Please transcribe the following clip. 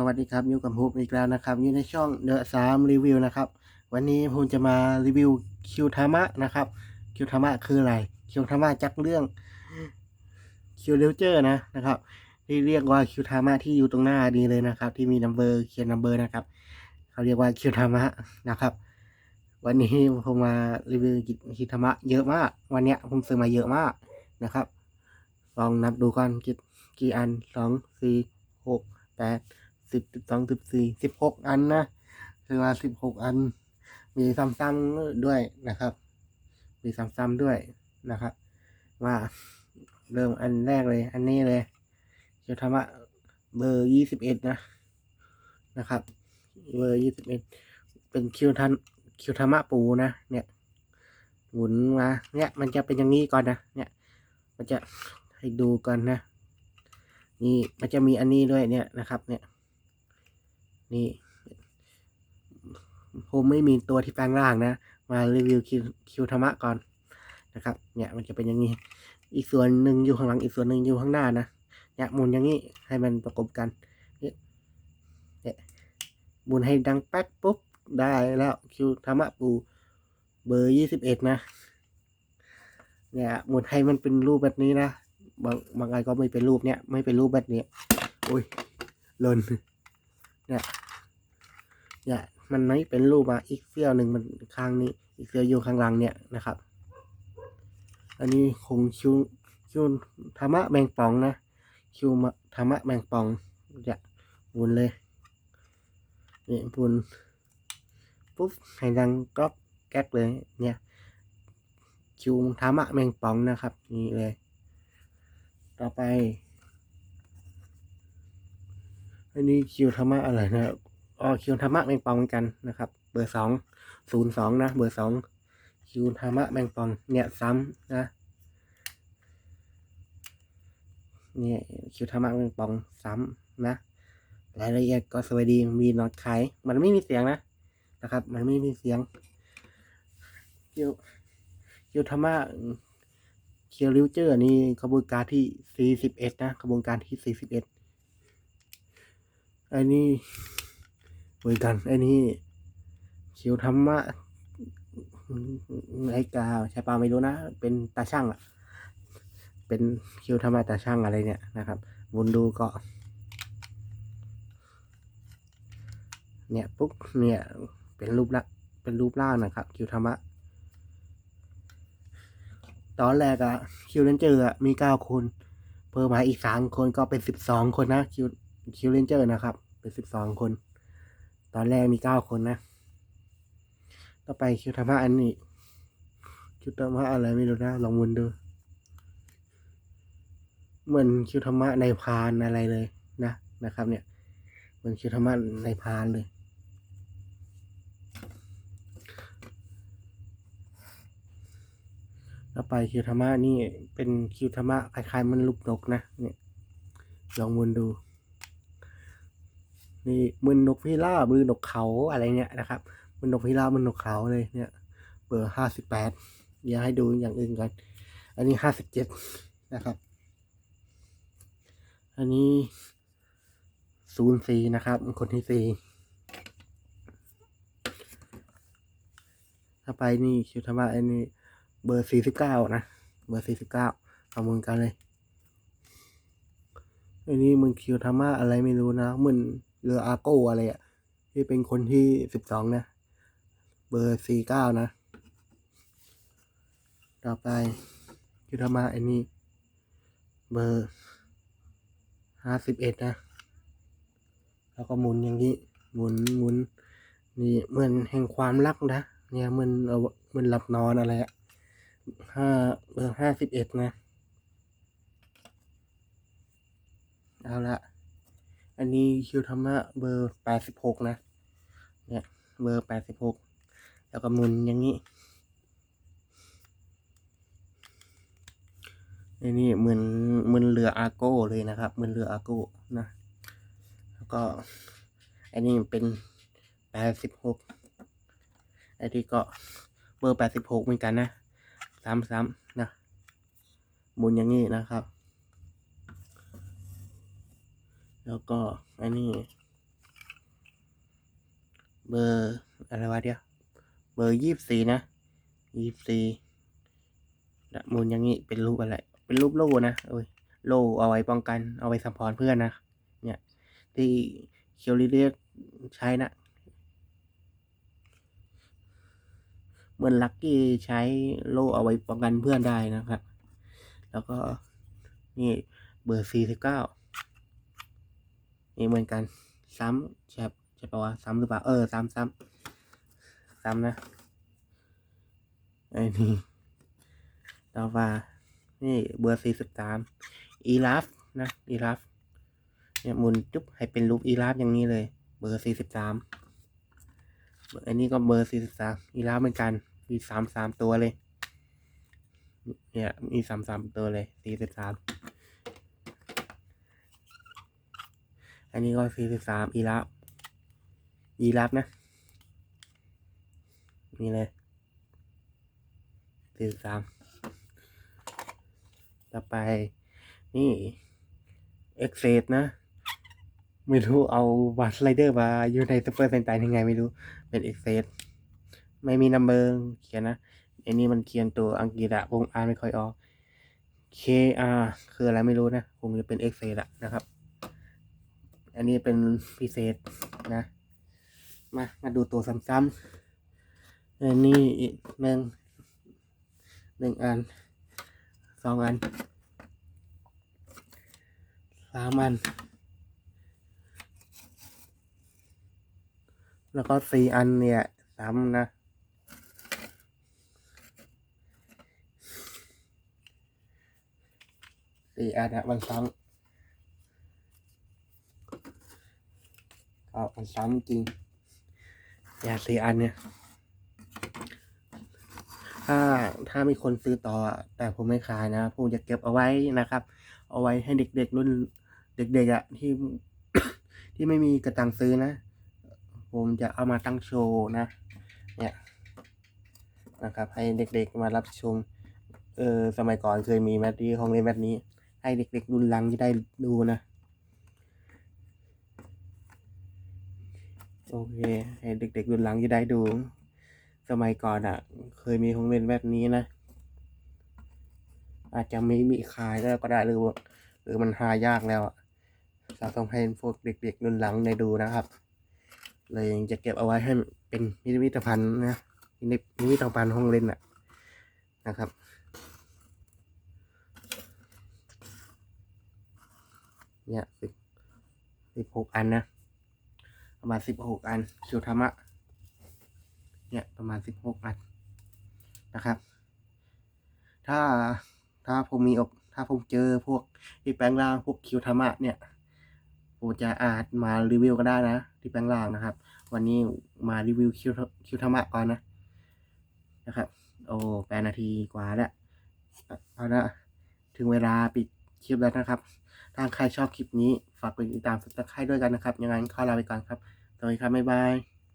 สวัสดีครับอยู่กับผมอีกแล้วนะครับ อยู่ในช่องเดอะสามรีวิวนะครับ วันนี้ผมจะมารีวิวคิวธรรมะนะครับ คิวธรรมะคืออะไร คิวธรรมะจากเรื่องคิวเลเจอร์นะนะครับ ที่เรียกว่าคิวธรรมะที่อยู่ตรงหน้าดีเลยนะครับ ที่มีนัมเบอร์เขียนนัมเบอร์นะครับ เขาเรียกว่าคิวธรรมะนะครับ วันนี้ผมมารีวิวคิวธรรมะเยอะมาก วันเนี้ยผมซื้อมาเยอะมากนะครับ ลองนับดูก่อนกี่กี่อันสองสี่หกแปด สิบสิบสองสิบสี่สิบหกอันนะคือว่าสิบหกอัน มีซ้ำๆด้วยนะครับ มีซ้ำๆด้วยนะครับ ว่าเริ่มอันแรกเลย อันนี้เลยจะทำว่าเบอร์ยี่สิบเอ็ดนะนะครับ เบอร์ยี่สิบเอ็ดเป็นคิวทันคิวธรรมะปูนะเนี่ยหมุนมาเนี่ยมันจะเป็นอย่างนี้ก่อนนะเนี่ย มันจะให้ดูก่อนนะ นี่มันจะมีอันนี้ด้วยเนี่ยนะครับ เนี่ย นี่ผมไม่มีตัวที่แปลงร่างนะ มารีวิวคิวคิวธรรมะก่อนนะครับ เนี่ยมันจะเป็นอย่างนี้ อีกส่วนหนึ่งอยู่ข้างหลังอีกส่วนหนึ่งอยู่ข้างหน้านะเนี่ยหมุนอย่างนี้ให้มันประกบกันเนี่ยเนี่ยหมุนให้ดังแป๊กปุ๊บได้แล้วคิวธรรมะปูเบอร์ยี่สิบเอ็ดนะ เนี่ยหมุนให้มันเป็นรูปแบบนี้นะบางบางอันก็ไม่เป็นรูปเนี่ย ไม่เป็นรูปแบบนี้อุ้ยหล่นเนี่ย เนี่ยมันไม่เป็นรูปมาอีกเสี้ยวหนึ่งมันข้างนี้ อีกเสี้ยวอยู่ข้างหลังเนี่ยนะครับ อันนี้คงคิวคิวธรรมะแมงป่องนะคิวธรรมะแมงป่องจะหมุนเลยนี่หมุนปุ๊บให้ดังก๊อกแก๊กเลยเนี่ยคิวธรรมะแมงป่องนะครับ นี่เลย ต่อไปอันนี้คิวธรรมะอะไรนะ คิวธรรมะแมงปองเหมือนกันนะครับ เบอร์สองศูนย์สองนะเบอร์สองคิวธรรมะแมงปองเนี่ยซ้ำนะเนี่ยคิวธรรมะแมงปองซ้ำนะรายละเอียดก็สวัสดีมีนอตไขมันไม่มีเสียงนะนะครับ มันไม่มีเสียงคิวคิวธรรมะเคียวริวเจอร์นี่กระบวนการที่ 41 นะกระบวนการที่ 41 อันนี้ เหมือนกัน ไอันนี้เคียวธรรมะไอกาใช่ปาไม่รู้นะ เป็นตาช่างอะเป็นคียวธรรมะตาช่างอะไรเนี่ยนะครับวนดูก็ เนี่ยปุ๊บเนี่ยเป็นรูปละเป็นรูปร่างนะครับ คิวธรรมะตอนแรกอะคิวเลนเจอร์อะมีเก้าคน เพิ่มมาอีกสามคนก็เป็นสิบสองคนนะคิวคิวเลนเจอร์นะครับ เป็นสิบสองคน ตอนแรกมีเก้าคนนะ ต่อไปคิวธรรมะอันนี้ คิวธรรมะอะไรไม่รู้นะ ลองวนดู เหมือนคิวธรรมะในพานอะไรเลยนะนะครับ เนี่ย เหมือนคิวธรรมะในพานเลยต่อไปคิวธรรมะนี่เป็นคิวธรรมะคล้ายๆมันลูกนกนะ เนี่ย ลองมุนดู นี่มือนนกพิราบมือนกเขาอะไรเนี่ยนะครับมือนกพิราบมือนกเขาเลยเนี่ยเบอร์ห้าสิบแปดอยากให้ดูอย่างอื่นกันอันนี้ห้าสิบเจ็ดนะครับ อันนี้ศูนย์สี่นะครับ คนที่สี่ถ้าไปนี่คิวธรรมะอันนี้เบอร์สี่สิบเก้านะ เบอร์สี่สิบเก้าเอามือกันเลยอันนี้มึงคิวธรรมะอะไรไม่รู้นะมือ เรืออาโก้อะไรอะที่เป็นคนที่สิบสองนะ เบอร์สี่เก้านะ ต่อไปคิวธรรมะอันนี้ เบอร์ห้าสิบเอ็ดนะ แล้วก็หมุนอย่างนี้ หมุนหมุนนี่เหมือนแห่งความรักนะ เนี่ยมันเอามันหลับนอนอะไรอะห้าเบอร์ห้าสิบเอ็ดนะ เอาละ อันนี้คิวธรรมะเบอร์แปดสิบหกนะ เนี่ย เบอร์แปดสิบหกแล้วก็มุนอย่างนี้อันนี้เหมือนเหมือนเรืออาโก้เลยนะครับ เหมือนเรืออาโก้นะ แล้วก็ อันนี้เป็นแปดสิบหกอันนี้ก็เบอร์แปดสิบหกเหมือนกันนะซ้ำๆนะมุนอย่างนี้นะครับ แล้วก็อันนี้เบอร์อะไรวะเดียวเบอร์ยี่สิบสี่นะยี่สิบสี่ละมุนอย่างนี้เป็นรูปอะไร เป็นรูปโล่นะโอ้ยโล่เอาไว้ป้องกันเอาไว้สัมพรเพื่อนนะเนี่ยที่เคียวริเรียกใช้นะเหมือนลักกี้ใช้โล่เอาไว้ป้องกันเพื่อนได้นะครับ แล้วก็นี่เบอร์สี่สิบเก้า นี่เหมือนกัน ซ้ำใช่ใช่ปะวะซ้ำหรือเปล่า เออ ซ้ำซ้ำซ้ำนะไอ้นี่ต่อมานี่เบอร์สี่สิบสามอีลาฟนะอีลาฟเนี่ยหมุนจุ๊บให้เป็นรูปอีลาฟอย่างนี้เลย เบอร์สี่สิบสามอันนี้ก็เบอร์สี่สิบสามอีลาฟเหมือนกัน มีสามสามตัวเลย เนี่ยมีสามสามตัวเลยสี่สิบสาม อันนี้ก็สี่สิบสามอีรับอีรับนะ นี่เลยสี่สิบสามต่อไปนี่เอ็กเซดนะ ไม่รู้เอาบัตสไลเดอร์มาอยู่ในซูเปอร์เซนไตยังไงไม่รู้เป็นเอ็กเซดไม่มีนัมเบอร์เขียนนะอันนี้มันเขียนตัวอังกฤษอะผมอ่านไม่ค่อยออก KR คืออะไรไม่รู้นะคงจะเป็น X เ a อะนะครับ อันนี้เป็นพิเศษนะ มา มาดูตัวซ้ำๆอันนี้อีกหนึ่งหนึ่งอันสองอันสามอัน แล้วก็สี่อันเนี่ยซ้ำนะสี่อันอะมันซ้ำ ก็มันซ้ำจริงอย่าสี่อันเนี่ย ถ้าถ้ามีคนซื้อต่อ แต่ผมไม่ขายนะ ผมจะเก็บเอาไว้นะครับ เอาไว้ให้เด็กๆรุ่น เด็กๆอะที่ที่ไม่มีกระตังซื้อนะ ผมจะเอามาตั้งโชว์นะ เนี่ยนะครับ ให้เด็กๆมารับชม เออสมัยก่อนเคยมีแมตตี้ของเล่นแบบนี้ ให้เด็กๆรุ่นหลังจะได้ดูนะ โอเค ให้เด็กๆรุ่นหลังจะได้ดู สมัยก่อนอะ่ะ เคยมีของเล่นแบบนี้นะ อาจจะไม่มีขายแล้วก็ได้หรือว่าหรือมันหายากแล้วอะสะสมให้พวกเด็กๆรุ่นหลังได้ดูนะครับ เลยจะเก็บเอาไว้ให้เป็นพิพิธภัณฑ์นะพิพิธภัณฑ์ห้องเล่นอะนะครับเนี่ยสิบสิบหกอันนะ ประมาณสิบหกอันคิวธรรมะ เนี่ยประมาณสิบหกอันนะครับ ถ้าถ้าผมมีอกถ้าผมเจอพวกที่แปลงร่างพวกคิวธรรมะเนี่ยผมจะอาจมารีวิวก็ได้นะที่แปลงร่างนะครับ วันนี้มารีวิวคิวคิวธรรมะก่อนนะนะครับ โอ้แปดนาทีกว่าแล้วเอาละถึงเวลาปิดคลิปแล้วนะครับถ้าใครชอบคลิปนี้ฝากกดติดตามสับสไครด้วยกันนะครับ ยังไงขอลาไปก่อนครับ สวัสดีครับบ๊ายบาย